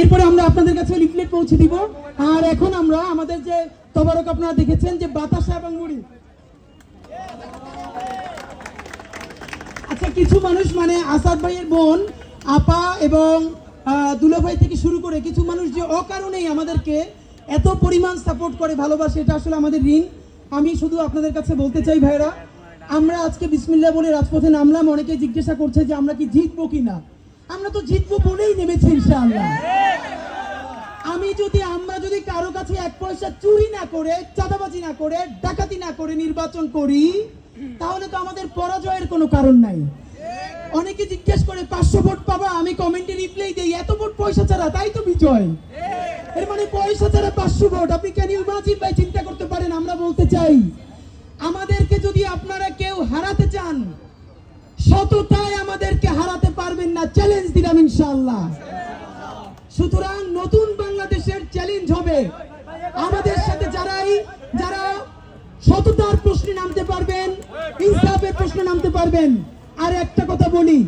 এরপরে আমরা আপনাদের কাছে লিফলেট পৌঁছে দিব। আর এখন আমরা আমাদের যে তবারক আপনারা দেখেছেন যে বাতাসা এবং মুড়ি। আচ্ছা কিছু মানুষ মানে আসাদ ভাইয়ের বোন, আপা এবং দুলা ভাই থেকে শুরু করে কিছু মানুষ যে অকারণেই আমাদেরকে এত পরিমাণ সাপোর্ট করে, ভালোবাসে, এটা আসলে আমাদের ঋণ। আমি শুধু আপনাদের কাছে বলতে চাই ভাইরা, আমরা আজকে বিসমিল্লাহ বলে রাজপথে নামলাম অনেকে জিজ্ঞাসা করছে যে আমরা কি জিতবো কিনা। আমরা তো জিতবো বলেই নেমেছি ইনশাআল্লাহ। আমি যদি, আমরা যদি কারও কাছে এক পয়সা চুরি না করে, চাঁদাবাজি না করে, ডাকাতি না করে নির্বাচন করি, তাহলে তো আমাদের পরাজয়ের কোনো কারণ নাই। অনেকে জিজ্ঞেস করে, পাঁচশো ভোট পাবা? আমি কমেন্টে রিপ্লাই দিই, এত ভোট পয়সা ছাড়া, তাই তো বিজয়। এর মানে পয়সা ছাড়া পাঁচশো ভোট, আপনি কেন ইমাজিন ভাই আমরা বলতে চাই, আমাদেরকে যদি আপনারা কেউ হারাতে চান, সততায় আমাদেরকে হারাতে পারবেন না চ্যালেঞ্জ দিলাম ইনশাল্লাহ সুতরাং নতুন বাংলাদেশের চ্যালেঞ্জ হবে। আমাদের সাথে যারাই, যারা সততার প্রশ্নে নামতে পারবেন, ইনসাফের প্রশ্নে নামতে পারবেন, আর একটা কথা বলি